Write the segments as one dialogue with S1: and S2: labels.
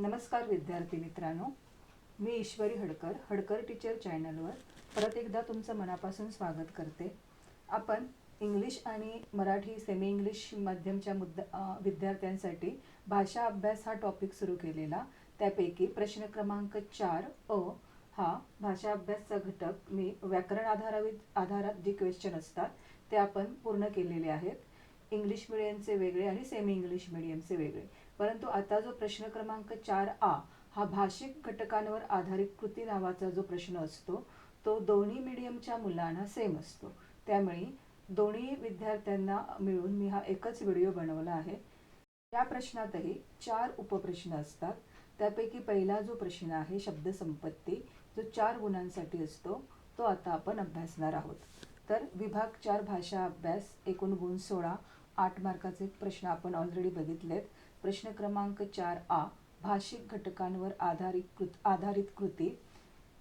S1: नमस्कार विद्यार्थी मित्रांनो. मी ईश्वरी हडकर हडकर टीचर चॅनलवर परत एकदा तुमचं मनापासून स्वागत करते. आपण इंग्लिश आणि मराठी सेमी इंग्लिश माध्यमच्या मुद्दा विद्यार्थ्यांसाठी भाषा अभ्यास हा टॉपिक सुरू केलेला. त्यापैकी प्रश्न क्रमांक चार अ हा भाषा अभ्यासचा घटक. मी व्याकरण आधारावित आधारात जे क्वेश्चन असतात ते आपण पूर्ण केलेले आहेत. इंग्लिश मिडियमचे वेगळे आणि सेमी इंग्लिश मिडियमचे वेगळे. परंतु आता जो प्रश्न क्रमांक चार आ हा भाषिक घटकांवर आधारित कृती नावाचा जो प्रश्न असतो तो दोन्ही मीडियमच्या मुलांना सेम असतो. त्यामुळे दोन्ही विद्यार्थ्यांना मिळून मी हा एकच व्हिडिओ बनवला आहे. या प्रश्नातही चार उपप्रश्न असतात. त्यापैकी पहिला जो प्रश्न आहे शब्दसंपत्ती जो चार गुणांसाठी असतो तो आता आपण अभ्यासणार आहोत. तर विभाग चार भाषा अभ्यास एकूण गुण सोळा आठ मार्काचे प्रश्न आपण ऑलरेडी बघितलेत. प्रश्न क्रमांक चार आ भाषिक घटकांवर आधारित कृत आधारित कृती.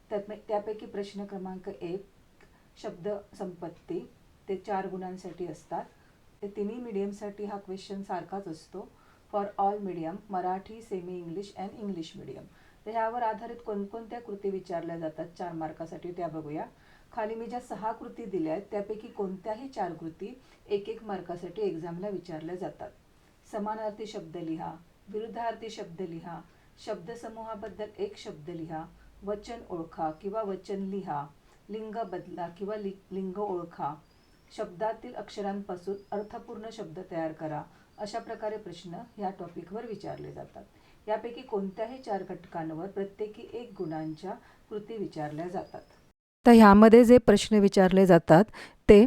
S1: त्यापै त्यापैकी प्रश्न क्रमांक एक शब्द संपत्ती. ते चार गुणांसाठी असतात. ते तिन्ही मीडियमसाठी हा क्वेश्चन सारखाच असतो. For all medium Marathi semi English and English medium तर ह्यावर आधारित कोणकोणत्या कृती विचारल्या जातात? चार मार्कासाठी त्या बघूया. खाली मी ज्या सहा कृती दिल्या आहेत त्यापैकी कोणत्याही चार कृती एक एक मार्कासाठी एक्झामला विचारल्या जातात. समानार्थी शब्द लिहा विरुद्धार्थी शब्द लिहा शब्दसमूहाबद्दल एक शब्द लिहा वचन ओळखा किंवा वचन लिहा लिंग बदला किंवा लि लिंग ओळखा शब्दातील अक्षरांपासून अर्थपूर्ण शब्द तयार करा अशा प्रकारे प्रश्न या टॉपिकवर विचारले जातात. यापैकी कोणत्याही चार घटकांवर प्रत्येकी एक गुणांच्या कृती विचारल्या जातात.
S2: तर ह्यामध्ये जे प्रश्न विचारले जातात ते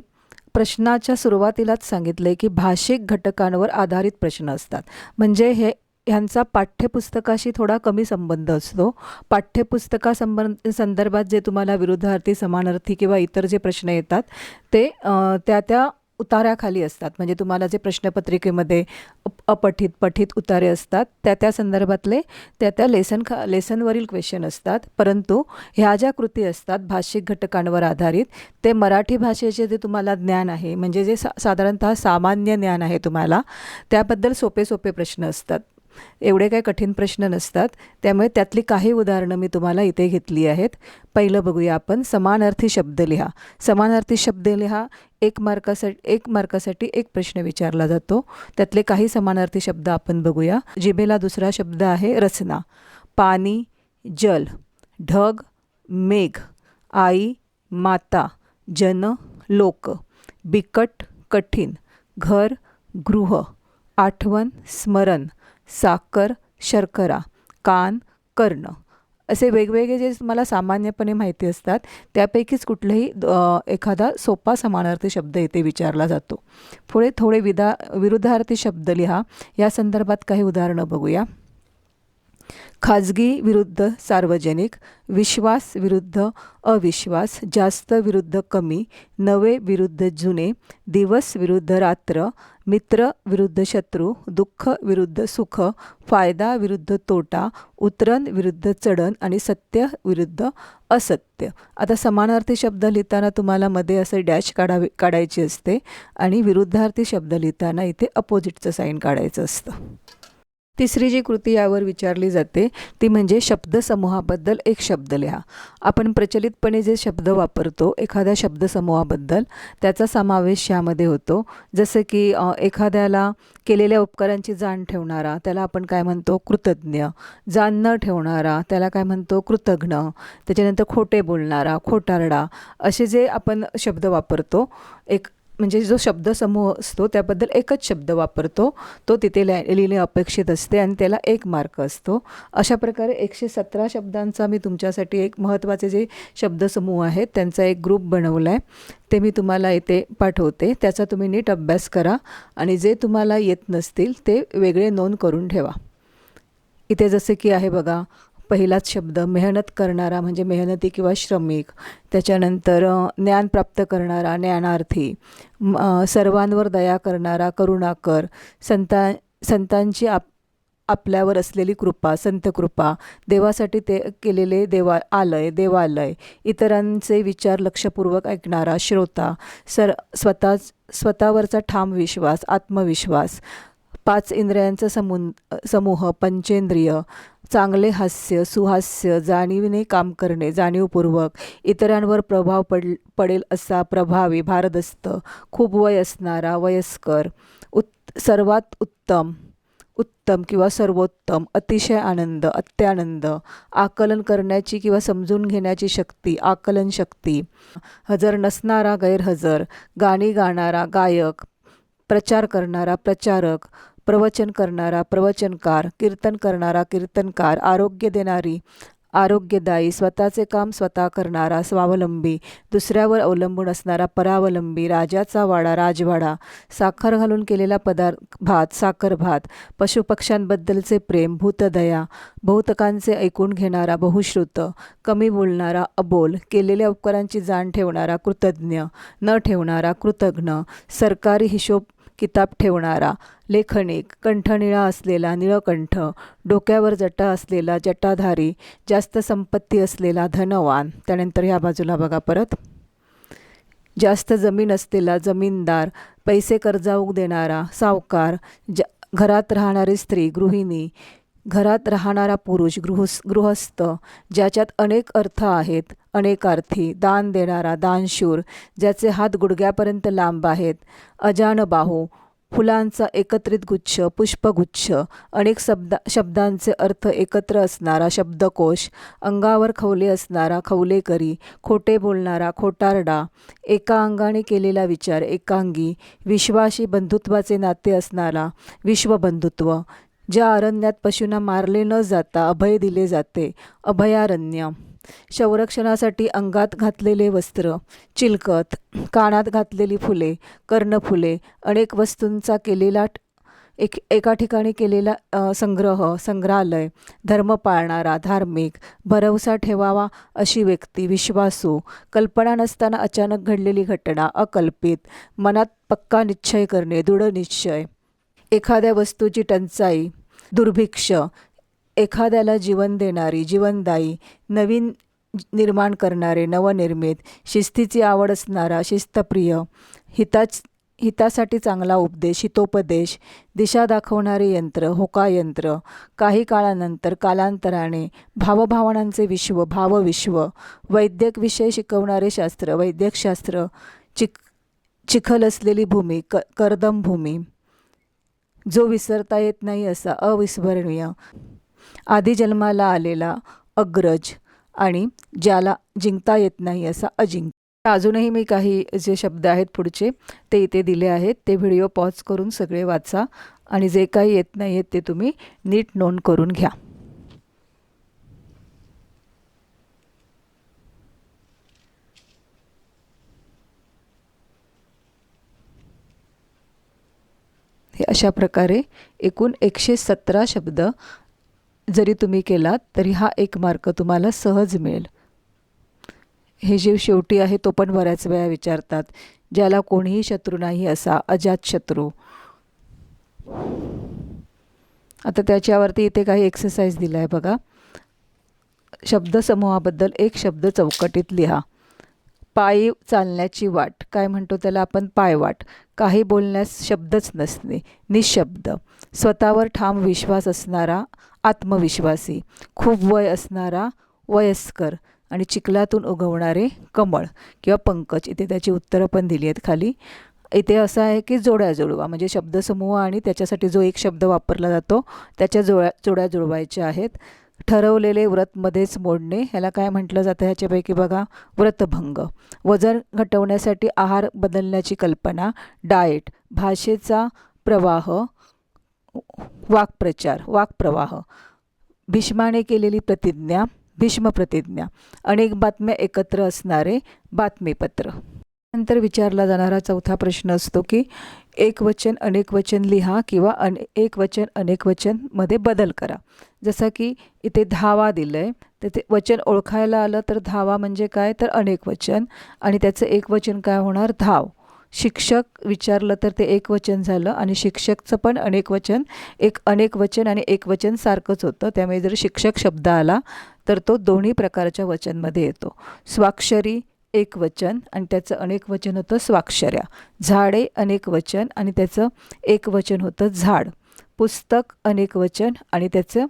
S2: प्रश्नाच्या सुरुवातीलाच सांगितले की भाषिक घटकांवर आधारित प्रश्न असतात. म्हणजे हे ह्यांचा पाठ्यपुस्तकाशी थोडा कमी संबंध असतो. पाठ्यपुस्तका संबंध संदर्भात जे तुम्हाला विरुद्धार्थी समानार्थी किंवा इतर जे प्रश्न येतात ते त्या त्या उताऱ्याखाली असतात. म्हणजे तुम्हाला जे प्रश्नपत्रिकेमध्ये अप- अपठित पठित उतारे असतात त्या त्या संदर्भातले त्या त्या लेसन खा लेसनवरील क्वेश्चन असतात. परंतु ह्या ज्या कृती असतात भाषिक घटकांवर आधारित ते मराठी भाषेचे जे तुम्हाला ज्ञान आहे म्हणजे जे सा साधारणतः सामान्य ज्ञान आहे तुम्हाला त्याबद्दल सोपे सोपे प्रश्न असतात. एवढे काही कठीण प्रश्न नसतात. त्यामुळे त्यातली काही उदाहरणं मी तुम्हाला इथे घेतली आहेत. पहिलं बघूया आपण समानार्थी शब्द लिहा. समानार्थी शब्द लिहा एक मार्कासाठी एक मार्कासाठी एक प्रश्न विचारला जातो. त्यातले काही समानार्थी शब्द आपण बघूया. जिभेला दुसरा शब्द आहे रचना. पाणी जल. ढग मेघ. आई माता. जन लोक. बिकट कठीण. घर गृह. आठवण स्मरण. साखर शर्करा कान कर्ण असे वेगवेगळे जे मला सामान्यपणे माहिती असतात त्यापैकीच कुठलंही एखादा सोपा समानार्थी शब्द येथे विचारला जातो. पुढे थोडे विदा विरुद्धार्थी शब्द लिहा. या संदर्भात काही उदाहरणं बघूया. खाजगी विरुद्ध सार्वजनिक विश्वास विरुद्ध अविश्वास जास्त विरुद्ध कमी नवे विरुद्ध जुने दिवस विरुद्ध रात्र मित्र विरुद्ध शत्रू दुःख विरुद्ध सुख फायदा विरुद्ध तोटा उतरण विरुद्ध चढण आणि सत्य विरुद्ध असत्य. आता समानार्थी शब्द लिहिताना तुम्हाला मध्ये असे डॅश काढावे काढायची असते आणि विरुद्धार्थी शब्द लिहिताना इथे अपोजिटचं साईन काढायचं असतं. तिसरी जी कृती यावर विचारली जाते ती म्हणजे शब्दसमूहाबद्दल एक शब्द लिहा. आपण प्रचलितपणे जे शब्द वापरतो एखाद्या शब्दसमूहाबद्दल त्याचा समावेश यामध्ये होतो. जसं की एखाद्याला केलेल्या उपकारांची जाण ठेवणारा त्याला आपण काय म्हणतो? कृतज्ञ. जाण न ठेवणारा त्याला काय म्हणतो? कृतघ्न. त्याच्यानंतर खोटे बोलणारा खोटारडा असे जे आपण शब्द वापरतो एक म्हणजे जो शब्दसमूह असतो त्याबद्दल एकच शब्द वापरतो. तो तिथे लिहा लिहिणे अपेक्षित असते आणि त्याला एक मार्क असतो. अशा प्रकारे एकशे सतरा शब्दांचा मी तुमच्यासाठी एक महत्त्वाचे जे शब्दसमूह आहेत त्यांचा एक ग्रुप बनवला आहे ते मी तुम्हाला इथे पाठवते. त्याचा तुम्ही नीट अभ्यास करा आणि जे तुम्हाला येत नसतील ते वेगळे नोंद करून ठेवा. इथे जसे की आहे बघा पहिलाच शब्द मेहनत करणारा म्हणजे मेहनती किंवा श्रमिक. त्याच्यानंतर ज्ञान प्राप्त करणारा ज्ञानार्थी. म, सर्वांवर दया करणारा करुणाकर. संता संतांची आप आपल्यावर असलेली कृपा संत कृपा. देवासाठी ते केलेले देवा आलय देवालय. इतरांचे विचार लक्षपूर्वक ऐकणारा श्रोता. सर स्वतः स्वतःवरचा ठाम विश्वास आत्मविश्वास. पाच इंद्रियांचा समून समूह पंचेंद्रिय. चांगले हास्य सुहास्य जाणीवीने काम करणे जाणीवपूर्वक इतरांवर प्रभाव पड पडेल असा प्रभावी भारदस्त खूप वय असणारा वयस्कर उत् सर्वात उत्तम उत्तम किंवा सर्वोत्तम अतिशय आनंद अत्यानंद आकलन करण्याची किंवा समजून घेण्याची शक्ती आकलन शक्ती हजर नसणारा गैरहजर गाणी गाणारा गायक प्रचार करणारा प्रचारक प्रवचन करणारा प्रवचनकार कीर्तन करणारा कीर्तनकार आरोग्य देणारी आरोग्यदायी स्वतःचे काम स्वतः करणारा स्वावलंबी दुसऱ्यावर अवलंबून असणारा परावलंबी राजाचा वाडा राजवाडा साखर घालून केलेला पदार्थ भात साखर भात पशुपक्ष्यांबद्दलचे प्रेम भूतदया बहुतकांचे ऐकून घेणारा बहुश्रुत कमी बोलणारा अबोल केलेल्या उपकारांची जाण ठेवणारा कृतज्ञ न ठेवणारा कृतज्ञ सरकारी हिशोब किताब ठेवणारा लेखनिक कंठनिळा असलेला निळकंठ डोक्यावर जटा असलेला जटाधारी जास्त संपत्ती असलेला धनवान. त्यानंतर ह्या बाजूला बघा परत. जास्त जमीन असलेला जमीनदार पैसे कर्जाऊक देणारा सावकार ज घरात राहणारी स्त्री गृहिणी घरात राहणारा पुरुष गृहस गृहस्थ ज्याच्यात अनेक अर्थ आहेत अनेकार्थी दान देणारा दानशूर ज्याचे हात गुडघ्यापर्यंत लांब आहेत अजानबाहू फुलांचा एकत्रित गुच्छ पुष्पगुच्छ अनेक शब्दा शब्दांचे अर्थ एकत्र असणारा शब्दकोश अंगावर खवले असणारा खवलेकरी खोटे बोलणारा खोटारडा एका अंगाने केलेला विचार एकांगी विश्वाशी बंधुत्वाचे नाते असणारा विश्वबंधुत्व ज्या अरण्यात पशूंना मारले न जाता अभय दिले जाते. अभयारण्य. संरक्षणासाठी अंगात घातलेले वस्त्र चिलकत कानात घातलेली फुले कर्णफुले अनेक वस्तूंचा केलेला एक एका ठिकाणी केलेला संग्रह संग्रहालय धर्म पाळणारा धार्मिक भरवसा ठेवावा अशी व्यक्ती विश्वासू कल्पना नसताना अचानक घडलेली घटना अकल्पित मनात पक्का निश्चय करणे दृढ निश्चय. एखाद्या वस्तूची टंचाई दुर्भिक्ष एखाद्याला जीवन देणारी जीवनदायी नवीन निर्माण करणारे नवनिर्मित शिस्तीची आवड असणारा शिस्तप्रिय हिताच हितासाठी चांगला उपदेश हितोपदेश दिशा दाखवणारे यंत्र होकायंत्र काही काळानंतर कालांतराने भावभावनांचे विश्व भावविश्व वैद्यक विषय शिकवणारे शास्त्र वैद्यकशास्त्र चिक चिखल असलेली भूमी क कर्दम भूमी. जो विसरता येत नाही असा अविस्मरणीय. आधी जन्माला आलेला अग्रज आणि ज्याला जिंकता येत नाही असा अजिंक्य. अजूनही मी काही जे शब्द आहेत पुढचे ते इथे दिले आहेत. ते व्हिडिओ पॉज करून सगळे वाचा आणि जे काही येत नाही आहेत ते तुम्ही नीट नोंद करून घ्या. हे अशा प्रकारे एकूण एकशे सतरा शब्द जरी तुम्ही केलात तरी हा एक मार्क तुम्हाला सहज मिळेल. हे जे शेवटी आहे तो पण बऱ्याच वेळा विचारतात ज्याला कोणीही शत्रू नाही असा अजात शत्रू. आता त्याच्यावरती इथे काही एक्सरसाइज दिला आहे बघा शब्दसमूहाबद्दल एक शब्द चौकटीत लिहा. पायी चालण्याची वाट. काय म्हणतो त्याला आपण? पायवाट काही बोलण्यास शब्दच नसणे. निशब्द. स्वतःवर ठाम विश्वास असणारा आत्मविश्वासी. खूप वय असणारा वयस्कर आणि चिखलातून उगवणारे कमळ किंवा पंकज. इथे त्याची उत्तरं पण दिली आहेत खाली. इथे असं आहे की जोड्या जुळवा. म्हणजे शब्दसमूह आणि त्याच्यासाठी जो एक शब्द वापरला जातो त्याच्या जोड्या जोड्या जुळवायच्या आहेत. ठरवलेले व्रत मध्येच मोडणे. ह्याला काय म्हटलं जातं? ह्याच्यापैकी बघा व्रतभंग. वजन घटवण्यासाठी आहार बदलण्याची कल्पना. डाएट भाषेचा प्रवाह. वाक्प्रचार. वाक्प्रवाह. भीष्माने केलेली प्रतिज्ञा. भीष्म प्रतिज्ञा. अनेक बातम्या एकत्र असणारे बातमीपत्र. नंतर विचारला जाणारा चौथा प्रश्न असतो की एक वचन अनेक वचन लिहा किंवा अने एक वचन अनेक वचनमध्ये बदल करा. जसं की इथे धावा दिलं आहे तर ते वचन ओळखायला आलं तर धावा म्हणजे काय? तर अनेक वचन. आणि त्याचं एक वचन काय होणार? धाव. शिक्षक विचारलं तर ते एक वचन झालं आणि शिक्षकचं पण अनेक वचन. एक अनेक वचन आणि एक वचन सारखंच होतं. त्यामुळे जर शिक्षक शब्द आला तर तो दोन्ही प्रकारच्या वचनमध्ये येतो. स्वाक्षरी एक वचन आणि त्याचं अनेक वचन होतं स्वाक्षऱ्या. झाडे अनेक वचन आणि त्याचं एक वचन होतं झाड. पुस्तक अनेक वचन आणि त्याचं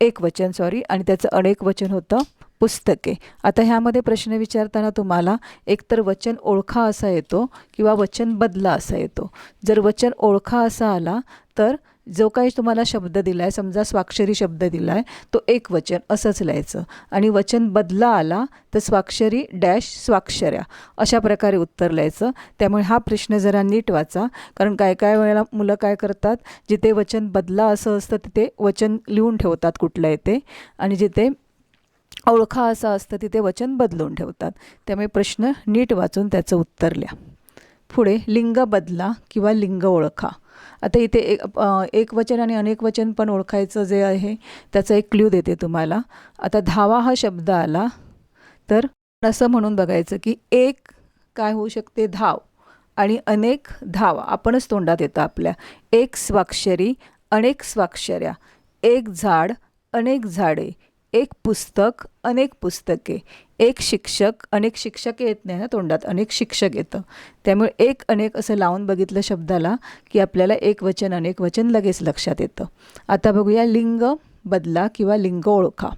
S2: एक वचन सॉरी आणि त्याचं अनेक वचन होतं पुस्तके. आता ह्यामध्ये प्रश्न विचारताना तुम्हाला एकतर वचन ओळखा असा येतो किंवा वचन बदला असा येतो. जर वचन ओळखा असा आला तर जो काही तुम्हाला शब्द दिला आहे समजा स्वाक्षरी शब्द दिला आहे तो एक वचन असंच लिहायचं. आणि वचन बदला आला तर स्वाक्षरी डॅश स्वाक्षऱ्या अशा प्रकारे उत्तर लिहायचं. त्यामुळे हा प्रश्न जरा नीट वाचा कारण काय काय वेळेला मुलं काय करतात जिथे वचन बदला असं असतं तिथे वचन लिहून ठेवतात कुठलं येते आणि जिथे ओळखा असं असतं तिथे वचन बदलून ठेवतात. त्यामुळे प्रश्न नीट वाचून त्याचं उत्तर लिहा. पुढे लिंग बदला किंवा लिंग ओळखा. आता इथे एक एक वचन आणि अनेक वचन पण ओळखायचं जे आहे त्याचा एक क्ल्यू देते तुम्हाला. आता धावा हा शब्द आला तर असं म्हणून बघायचं की एक काय होऊ शकते? धाव. आणि अनेक धावा. आपणच तोंडात येतं आपल्या. एक स्वाक्षरी अनेक स्वाक्षऱ्या. एक झाड अनेक झाडे. एक पुस्तक अनेक पुस्तके. एक शिक्षक अनेक शिक्षक येत नाही ना तोंडात अनेक शिक्षक येतं. त्यामुळे एक अनेक असं लावून बघितलं शब्दाला की आपल्याला एक वचन अनेक वचन लगेच लक्षात येतं. आता बघूया लिंग बदला किंवा लिंग ओळखा.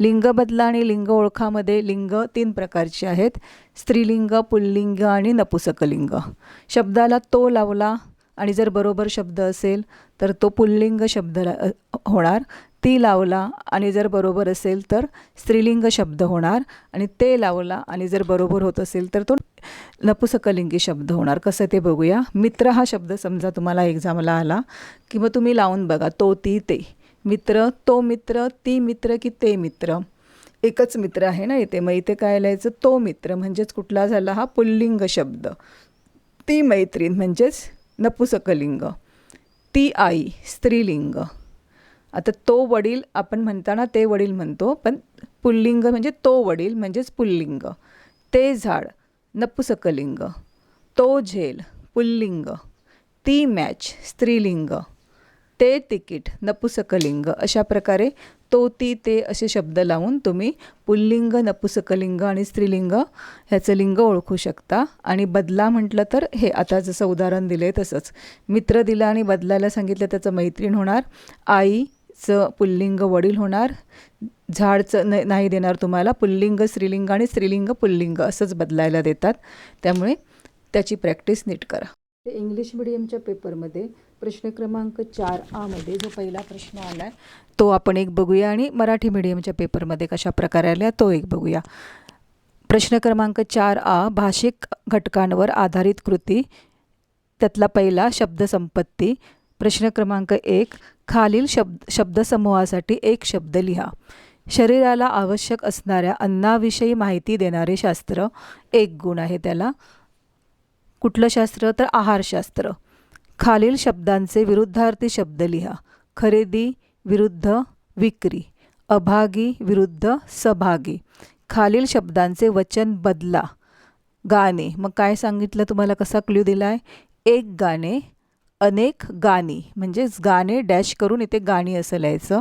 S2: लिंग बदला आणि लिंग ओळखामध्ये लिंग तीन प्रकारचे आहेत. स्त्रीलिंग पुल्लिंग आणि नपुसकलिंग. शब्दाला तो लावला आणि जर बरोबर शब्द असेल तर तो पुल्लिंग शब्द होणार. ती लावला आणि जर बरोबर असेल तर स्त्रीलिंग शब्द होणार आणि ते लावला आणि जर बरोबर होत असेल तर तो नपुसकलिंगी शब्द होणार. कसं ते बघूया. मित्र हा शब्द समजा तुम्हाला एक्झामला आला की मग तुम्ही लावून बघा तो ती ते. मित्र तो मित्र ती मित्र की ते मित्र. एकच मित्र आहे ना इथे. मग इथे काय लिहायचं? तो मित्र म्हणजेच कुठला झाला हा? पुल्लिंग शब्द. ती मैत्रीण म्हणजेच नपुसकलिंग. ती आई स्त्रीलिंग. आता तो वडील आपण म्हणताना ते वडील म्हणतो पण पुल्लिंग म्हणजे तो वडील म्हणजेच पुल्लिंग. ते झाड नपुसकलिंग. तो झेल पुल्लिंग. ती मॅच स्त्रीलिंग. ते तिकीट नपुसकलिंग. अशा प्रकारे तो ती ते असे शब्द लावून तुम्ही पुल्लिंग नपुसकलिंग आणि स्त्रीलिंग ह्याचं लिंग ओळखू शकता. आणि बदला म्हटलं तर हे आता जसं उदाहरण दिलं आहे तसंच. मित्र दिलं आणि बदलायला सांगितलं त्याचं मैत्रीण होणार. आई चं पुल्लिंग वडील होणार. झाडचं न नाही देणार तुम्हाला. पुल्लिंग स्त्रीलिंग आणि स्त्रीलिंग पुल्लिंग असंच बदलायला देतात. त्यामुळे त्याची प्रॅक्टिस नीट करा. ते इंग्लिश मिडियमच्या पेपरमध्ये प्रश्न क्रमांक चार आमध्ये जो पहिला प्रश्न आला आहे तो आपण एक बघूया आणि मराठी मिडियमच्या पेपरमध्ये कशा प्रकारे आल्या तो एक बघूया. प्रश्न क्रमांक चार आ भाषिक घटकांवर आधारित कृती. त्यातला पहिला शब्दसंपत्ती प्रश्न क्रमांक एक खालील शब्द शब्दसमूहासाठी एक शब्द लिहा. शरीराला आवश्यक असणाऱ्या अन्नाविषयी माहिती देणारे शास्त्र एक गुण आहे त्याला. कुठलं शास्त्र? तर आहारशास्त्र खालील शब्दांचे विरुद्धार्थी शब्द लिहा. खरेदी विरुद्ध विक्री. अभागी विरुद्ध सहभागी खालील शब्दांचे वचन बदला. गाणे. मग काय सांगितलं तुम्हाला? कसा क्ल्यू दिला आहे एक गाणे अनेक गाणी म्हणजेच गाणे डॅश करून इथे गाणी असं लिहायचं.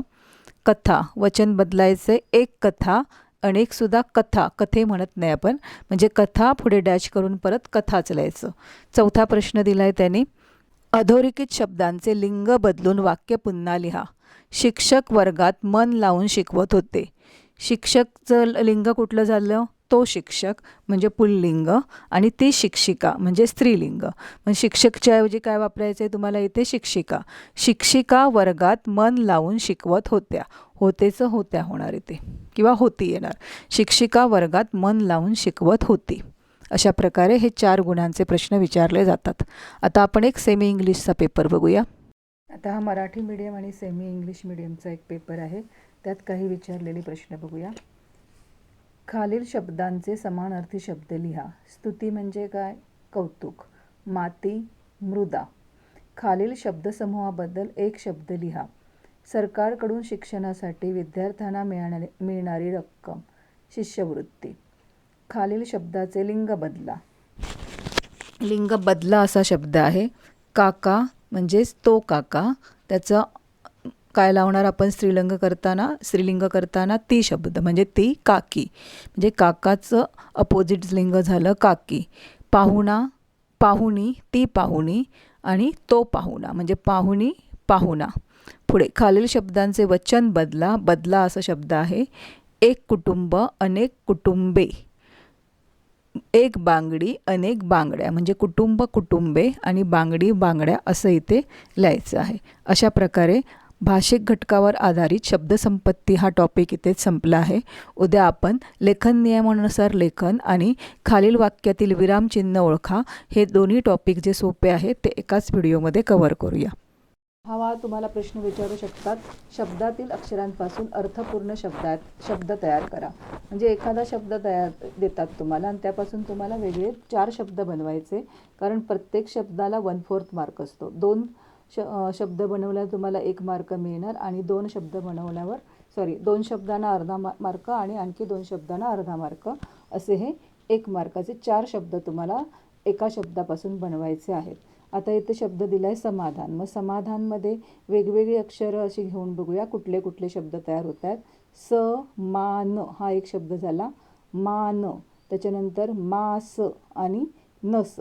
S2: कथा वचन बदलायचं एक कथा अनेकसुद्धा कथा कथे म्हणत नाही आपण. म्हणजे कथा पुढे डॅश करून परत कथाच लिहायचं. चौथा प्रश्न दिला आहे त्यांनी. अधोरेखित शब्दांचे लिंग बदलून वाक्य पुन्हा लिहा. शिक्षक वर्गात मन लावून शिकवत होते. शिक्षकचं लिंग कुठलं झालं? तो शिक्षक म्हणजे पुल्लिंग आणि ती शिक्षिका म्हणजे स्त्रीलिंग. मग शिक्षकच्या ऐवजी काय वापरायचं आहे तुम्हाला इथे? शिक्षिका. शिक्षिका वर्गात मन लावून शिकवत होत्या. होतेचं होत्या होणार इथे. किंवा होती येणार. शिक्षिका वर्गात मन लावून शिकवत होती. अशा प्रकारे हे चार गुणांचे प्रश्न विचारले जातात. आता आपण एक सेमी इंग्लिशचा पेपर बघूया. आता हा मराठी मीडियम आणि सेमी इंग्लिश मीडियमचा एक पेपर आहे. त्यात काही विचारलेले प्रश्न बघूया. खालील शब्दांचे समानार्थी शब्द लिहा. स्तुती म्हणजे काय? कौतुक. माती मृदा. खालील शब्दसमूहाबद्दल एक शब्द लिहा. सरकारकडून शिक्षणासाठी विद्यार्थ्यांना मिळणारी मिळणारी रक्कम शिष्यवृत्ती. खालील शब्दाचे लिंग बदला. लिंग बदला असा शब्द आहे. काका म्हणजेच तो काका. त्याचं काय लावणार आपण स्त्रीलिंग करताना? स्त्रीलिंग करताना ती शब्द म्हणजे ती काकी. म्हणजे काकाचं अपोजिट लिंग झालं काकी. पाहुणा पाहुणी ती पाहुणी आणि तो पाहुणा. म्हणजे पाहुणी पाहुणा. पुढे खालील शब्दांचे वचन बदला. बदला असा शब्द आहे. एक कुटुंब अनेक कुटुंबे. एक बांगडी अनेक बांगड्या. म्हणजे कुटुंब कुटुंबे आणि बांगडी बांगड्या असं इथे लिहायचं आहे. अशा प्रकारे भाषिक घटकावर आधारित शब्दसंपत्ती हा टॉपिक इथेच संपला आहे. उद्या आपण लेखन नियमानुसार लेखन आणि खालील वाक्यातील विरामचिन्ह ओळखा. हे दोन्ही टॉपिक जे सोपे आहेत ते एकाच व्हिडिओमध्ये कव्हर करूया.
S1: हवा तुम्हाला प्रश्न विचारू शकतात. शब्दातील अक्षरांपासून अर्थपूर्ण शब्दात शब्द तयार करा. म्हणजे एखादा शब्द तयार देतात तुम्हाला आणि त्यापासून तुम्हाला वेगळे चार शब्द बनवायचे. कारण प्रत्येक शब्दाला वन फोर्थ मार्क असतो. दोन श शब्द बनवल्यावर तुम्हाला एक मार्क मिळणार आणि दोन शब्द बनवल्यावर सॉरी दोन शब्दांना अर्धा मा मार्क आणि आणखी दोन शब्दांना अर्धा मार्क. असे हे एक मार्काचे चार शब्द तुम्हाला एका शब्दापासून बनवायचे आहेत. आता इथे शब्द दिला आहे समाधान. मग समाधानमध्ये वेगवेगळी अक्षरं अशी घेऊन बघूया कुठले कुठले शब्द तयार होत आहेत. स मान हा एक शब्द झाला. मान त्याच्यानंतर मास आणि नस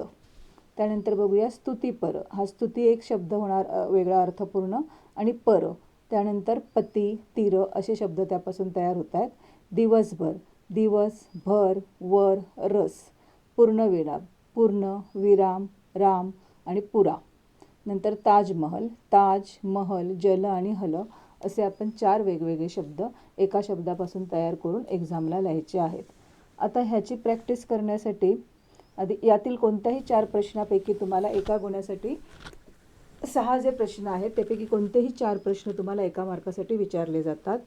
S1: त्यानंतर बघूया स्तुतीपर हा स्तुती एक शब्द होणार वेगळा अर्थपूर्ण. आणि पर त्यानंतर पती तीर असे शब्द त्यापासून तयार होत आहेत. दिवसभर दिवस भर वर रस पूर्ण विराम पूर्ण विराम राम आणि पुरा. नंतर ताजमहल ताज महल जल आणि हल असे आपण चार वेगवेगळे शब्द एका शब्दापासून तयार करून एक्झामला लिहायचे आहेत. आता ह्याची प्रॅक्टिस करण्यासाठी आधी यातील कोणत्याही चार प्रश्नापैकी तुम्हाला एका गुणासाठी सहा जे प्रश्न आहेत त्यापैकी कोणतेही चार प्रश्न तुम्हाला एका मार्कासाठी विचारले जातात.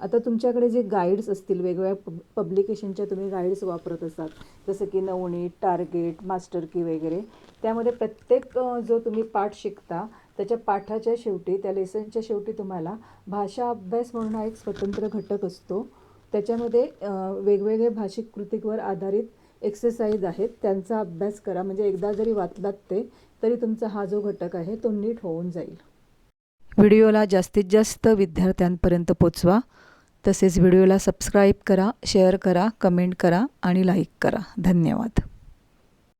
S1: आता तुमच्याकडे जे गाईड्स असतील वेगवेगळ्या पब पब्लिकेशनच्या तुम्ही गाईड्स वापरत असाल जसं की नवणी टार्गेट मास्टर की वगैरे त्यामध्ये प्रत्येक जो तुम्ही पाठ शिकता त्याच्या पाठाच्या शेवटी त्या लेसनच्या शेवटी तुम्हाला भाषा अभ्यास म्हणून हा एक स्वतंत्र घटक असतो. त्याच्यामध्ये वेगवेगळे भाषिक कृतीवर आधारित एक्सरसाइज आहेत त्यांचा अभ्यास करा. म्हणजे एकदा जरी वाचलात ते तरी तुमचा हा जो घटक आहे तो नीट होऊन जाईल.
S2: व्हिडिओला जास्तीत जास्त विद्यार्थ्यांपर्यंत पोचवा. तसेच व्हिडिओला सबस्क्राईब करा शेअर करा कमेंट करा आणि लाईक करा. धन्यवाद.